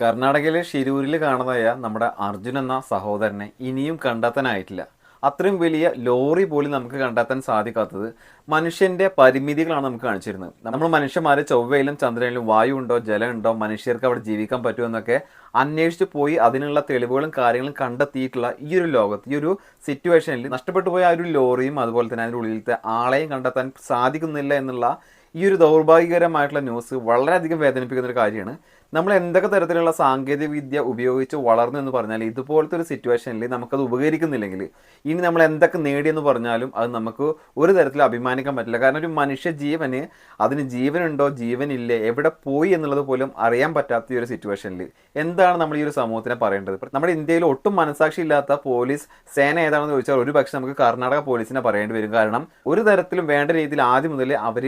കർണാടകയിലെ ഷിരൂരിൽ കാണുന്നതായ നമ്മുടെ അർജുൻ എന്ന സഹോദരനെ ഇനിയും കണ്ടെത്താനായിട്ടില്ല. അത്രയും വലിയ ലോറി പോലും നമുക്ക് കണ്ടെത്താൻ സാധിക്കാത്തത് മനുഷ്യന്റെ പരിമിതികളാണ് നമുക്ക് കാണിച്ചിരുന്നത്. നമ്മൾ മനുഷ്യന്മാരെ ചൊവ്വയിലും ചന്ദ്രനിലും വായു ഉണ്ടോ ജലം ഉണ്ടോ മനുഷ്യർക്ക് അവിടെ ജീവിക്കാൻ പറ്റുമോ എന്നൊക്കെ അന്വേഷിച്ച് പോയി അതിനുള്ള തെളിവുകളും കാര്യങ്ങളും കണ്ടെത്തിയിട്ടുള്ള ഈ ഒരു ലോകത്ത് ഈ ഒരു സിറ്റുവേഷനിൽ നഷ്ടപ്പെട്ടു പോയ ആ ഒരു ലോറിയും അതുപോലെ തന്നെ അതിന്റെ ഉള്ളിലത്തെ ആളെയും കണ്ടെത്താൻ സാധിക്കുന്നില്ല എന്നുള്ള ഈ ഒരു ദൗർഭാഗ്യകരമായിട്ടുള്ള ന്യൂസ് വളരെയധികം വേദനിപ്പിക്കുന്ന ഒരു കാര്യമാണ്. നമ്മൾ എന്തൊക്കെ തരത്തിലുള്ള സാങ്കേതിക വിദ്യ ഉപയോഗിച്ച് വളർന്നു എന്ന് പറഞ്ഞാൽ ഇതുപോലത്തെ ഒരു സിറ്റുവേഷനിൽ നമുക്കത് ഉപകരിക്കുന്നില്ലെങ്കിൽ ഇനി നമ്മൾ എന്തൊക്കെ നേടിയെന്ന് പറഞ്ഞാലും അത് നമുക്ക് ഒരു തരത്തിൽ അഭിമാനിക്കാൻ പറ്റില്ല. കാരണം ഒരു മനുഷ്യ ജീവന് അതിന് ജീവനുണ്ടോ ജീവനില്ലേ എവിടെ പോയി എന്നുള്ളത് പോലും അറിയാൻ പറ്റാത്ത ഈ ഒരു സിറ്റുവേഷനിൽ എന്താണ് നമ്മൾ ഈ ഒരു സമൂഹത്തിനെ പറയേണ്ടത്? നമ്മുടെ ഇന്ത്യയിൽ ഒട്ടും മനസാക്ഷി ഇല്ലാത്ത പോലീസ് സേന ഏതാണെന്ന് ചോദിച്ചാൽ ഒരു പക്ഷേ നമുക്ക് കർണാടക പോലീസിനെ പറയേണ്ടി വരും. കാരണം ഒരു തരത്തിലും വേണ്ട രീതിയിൽ ആദ്യം മുതൽ അവർ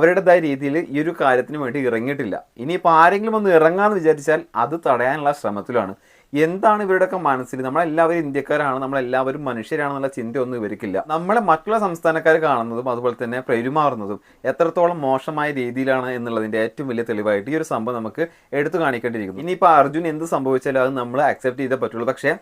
അവരുടേതായ രീതിയിൽ ഈ ഒരു കാര്യത്തിന് വേണ്ടി ഇറങ്ങിയിട്ടില്ല. ഇനിയിപ്പോൾ ആരെങ്കിലും ഒന്ന് ഇറങ്ങാമെന്ന് വിചാരിച്ചാൽ അത് തടയാനുള്ള ശ്രമത്തിലാണ്. എന്താണ് ഇവരുടെയൊക്കെ മനസ്സിൽ? നമ്മളെല്ലാവരും ഇന്ത്യക്കാരാണ് നമ്മളെല്ലാവരും മനുഷ്യരാണെന്നുള്ള ചിന്തയൊന്നും ഇവർക്കില്ല. നമ്മളെ മറ്റുള്ള സംസ്ഥാനക്കാർ കാണുന്നതും അതുപോലെ തന്നെ പെരുമാറുന്നതും എത്രത്തോളം മോശമായ രീതിയിലാണ് എന്നുള്ളതിന്റെ ഏറ്റവും വലിയ തെളിവായിട്ട് ഈ ഒരു സംഭവം നമുക്ക് എടുത്തു കാണിക്കേണ്ടിയിരിക്കുന്നു. ഇനിയിപ്പോൾ അർജുൻ എന്ത് സംഭവിച്ചാലും അത് നമ്മൾ അക്സെപ്റ്റ് ചെയ്തേ പറ്റുള്ളൂ. പക്ഷേ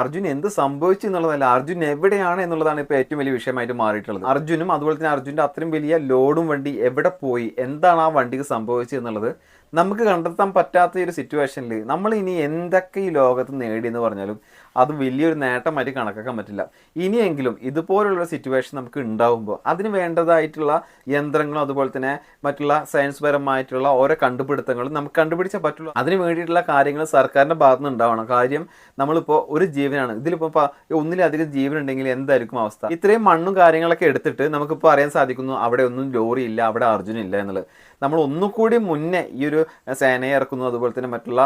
അർജുൻ എന്ത് സംഭവിച്ചു എന്നുള്ളതല്ല അർജുൻ എവിടെയാണ് എന്നുള്ളതാണ് ഇപ്പോൾ ഏറ്റവും വലിയ വിഷയമായിട്ട് മാറിയിട്ടുള്ളത്. അർജുനും അതുപോലെ തന്നെ അർജുന്റെ അത്രയും വലിയ ലോഡും വണ്ടി എവിടെ പോയി? എന്താണ് ആ വണ്ടിക്ക് സംഭവിച്ചത് എന്നുള്ളത് നമുക്ക് കണ്ടെത്താൻ പറ്റാത്ത ഒരു സിറ്റുവേഷനിൽ നമ്മൾ ഇനി എന്തൊക്കെ ഈ ലോകത്ത് നേടിയെന്ന് പറഞ്ഞാലും അത് വലിയൊരു നേട്ടമായിട്ട് കണക്കാക്കാൻ പറ്റില്ല. ഇനിയെങ്കിലും ഇതുപോലുള്ള സിറ്റുവേഷൻ നമുക്ക് ഉണ്ടാവുമ്പോൾ അതിന് വേണ്ടതായിട്ടുള്ള യന്ത്രങ്ങളും അതുപോലെ തന്നെ മറ്റുള്ള സയൻസ് പരമായിട്ടുള്ള ഓരോ കണ്ടുപിടുത്തങ്ങളും നമുക്ക് കണ്ടുപിടിച്ചാൽ പറ്റുള്ളൂ. അതിന് വേണ്ടിയിട്ടുള്ള കാര്യങ്ങൾ സർക്കാരിന്റെ ഭാഗത്ത് നിന്ന് ഉണ്ടാവണം. കാര്യം നമ്മളിപ്പോൾ ഒരു ജീവനാണ്. ഇതിലിപ്പോൾ ഒന്നിലധികം ഒന്നിലധികം ജീവനുണ്ടെങ്കിൽ എന്തായിരിക്കും അവസ്ഥ? ഇത്രയും മണ്ണും കാര്യങ്ങളൊക്കെ എടുത്തിട്ട് നമുക്കിപ്പോൾ അറിയാൻ സാധിക്കുന്നു അവിടെ ഒന്നും ലോറി ഇല്ല അവിടെ അർജുൻ ഇല്ല എന്നുള്ളത്. നമ്മൾ ഒന്നുകൂടി മുന്നേ ഈ ഒരു സേനയെ ഇറക്കുന്നു അതുപോലെ തന്നെ മറ്റുള്ള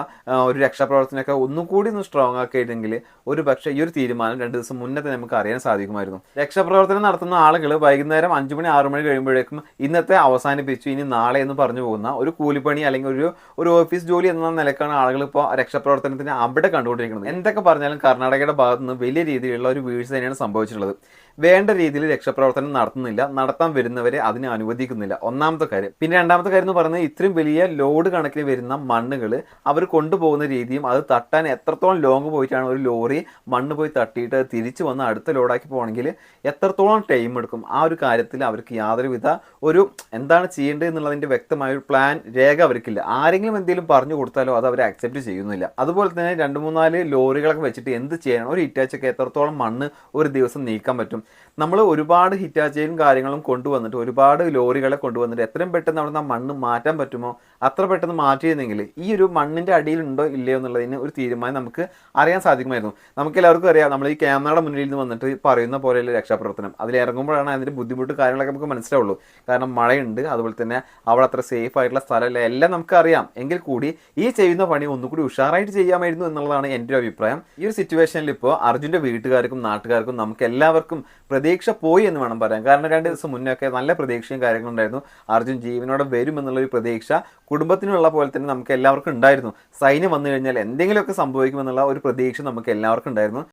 ഒരു രക്ഷാപ്രവർത്തനമൊക്കെ ഒന്നുകൂടി ഒന്ന് സ്ട്രോങ് ആക്കിയിട്ടെങ്കിൽ ഒരു പക്ഷേ ഈ ഒരു തീരുമാനം രണ്ട് ദിവസം മുന്നേ തന്നെ നമുക്ക് അറിയാൻ സാധിക്കുമായിരുന്നു. രക്ഷാപ്രവർത്തനം നടത്തുന്ന ആളുകൾ വൈകുന്നേരം അഞ്ചു മണി ആറു മണി കഴിയുമ്പോഴേക്കും ഇന്നത്തെ അവസാനിപ്പിച്ചു. ഇനി നാളെ എന്ന് പറഞ്ഞു പോകുന്ന ഒരു കൂലിപ്പണി അല്ലെങ്കിൽ ഒരു ഒരു ഓഫീസ് ജോലി എന്ന നിലക്കാണ് ആളുകൾ ഇപ്പോൾ രക്ഷാപ്രവർത്തനത്തിന് അവിടെ കണ്ടുകൊണ്ടിരിക്കുന്നത്. എന്തൊക്കെ പറഞ്ഞാലും കർണാടകയുടെ ഭാഗത്തുനിന്ന് വലിയ രീതിയിലുള്ള ഒരു വീഴ്ച തന്നെയാണ് സംഭവിച്ചിട്ടുള്ളത്. വേണ്ട രീതിയിൽ രക്ഷാപ്രവർത്തനം നടത്തുന്നില്ല നടത്താൻ വരുന്നവരെ അതിനെ അനുവദിക്കുന്നില്ല. ഒന്നാമത്തെ കാര്യം. പിന്നെ രണ്ടാമത്തെ കാര്യം എന്ന് പറയുന്നത് ഇത്രയും വലിയ ലോഡ് കണക്കിന് വരുന്ന മണ്ണുകൾ അവർ കൊണ്ടുപോകുന്ന രീതിയും അത് തട്ടാൻ എത്രത്തോളം ലോങ് പോയിട്ടാണ് ഒരു ലോറി മണ്ണ് പോയി തട്ടിയിട്ട് തിരിച്ചു വന്ന് അടുത്ത ലോഡാക്കി പോകണമെങ്കിൽ എത്രത്തോളം ടൈം എടുക്കും? ആ ഒരു കാര്യത്തിൽ അവർക്ക് യാതൊരുവിധ ഒരു എന്താണ് ചെയ്യേണ്ടത് എന്നുള്ളതിന്റെ വ്യക്തമായ ഒരു പ്ലാൻ രേഖ അവർക്കില്ല. ആരെങ്കിലും എന്തെങ്കിലും പറഞ്ഞു കൊടുത്താലോ അത് അവർ അക്സെപ്റ്റ് ചെയ്യുന്നില്ല. അതുപോലെ തന്നെ രണ്ട് മൂന്നാൽ ലോറികളൊക്കെ വെച്ചിട്ട് എന്ത് ചെയ്യണം? ഒരു ഇറ്റാച്ചൊക്കെ എത്രത്തോളം മണ്ണ് ഒരു ദിവസം നീക്കാൻ പറ്റും? നമ്മൾ ഒരുപാട് ഹിറ്റാച്ചയും കാര്യങ്ങളും കൊണ്ടുവന്നിട്ട് ഒരുപാട് ലോറികളെ കൊണ്ടുവന്നിട്ട് എത്രയും പെട്ടെന്ന് അവിടെ നിന്ന് മണ്ണ് മാറ്റാൻ പറ്റുമോ? അത്ര പെട്ടെന്ന് മാറ്റിയിരുന്നെങ്കിൽ ഈ ഒരു മണ്ണിന്റെ അടിയിലുണ്ടോ ഇല്ലയോ എന്നുള്ളതിന് ഒരു തീരുമാനം നമുക്ക് അറിയാൻ സാധിക്കുമായിരുന്നു. നമുക്ക് എല്ലാവർക്കും അറിയാം നമ്മൾ ഈ ക്യാമറയുടെ മുന്നിൽ നിന്ന് വന്നിട്ട് പറയുന്ന പോലെയുള്ള രക്ഷാപ്രവർത്തനം. അതിൽ ഇറങ്ങുമ്പോഴാണ് അതിന്റെ ബുദ്ധിമുട്ട് കാര്യങ്ങളൊക്കെ നമുക്ക് മനസ്സിലാവുള്ളൂ. കാരണം മഴയുണ്ട് അതുപോലെ തന്നെ അവിടെ അത്ര സേഫ് ആയിട്ടുള്ള സ്ഥലമല്ല. എല്ലാം നമുക്ക് അറിയാം. എങ്കിൽ കൂടി ഈ ചെയ്യുന്ന പണി ഒന്നുകൂടി ഉഷാറായിട്ട് ചെയ്യാമായിരുന്നു എന്നുള്ളതാണ് എന്റെ ഒരു അഭിപ്രായം. ഈ ഒരു സിറ്റുവേഷനിൽ ഇപ്പോൾ അർജുന്റെ വീട്ടുകാർക്കും നാട്ടുകാർക്കും നമുക്ക് എല്ലാവർക്കും പ്രതീക്ഷ പോയി എന്ന് വേണം പറയാം കാരണം രണ്ട് ദിവസം മുന്നേ ഒക്കെ നല്ല പ്രതീക്ഷയും കാര്യങ്ങളുണ്ടായിരുന്നു അർജുൻ ജീവനോടെ വരും എന്നുള്ള ഒരു പ്രതീക്ഷ കുടുംബത്തിനുള്ള പോലെ തന്നെ നമുക്ക് എല്ലാവർക്കും ഉണ്ടായിരുന്നു. സൈന്യം വന്നു കഴിഞ്ഞാൽ എന്തെങ്കിലുമൊക്കെ സംഭവിക്കുമെന്നുള്ള ഒരു പ്രതീക്ഷ നമുക്ക് എല്ലാവർക്കും ഉണ്ടായിരുന്നു.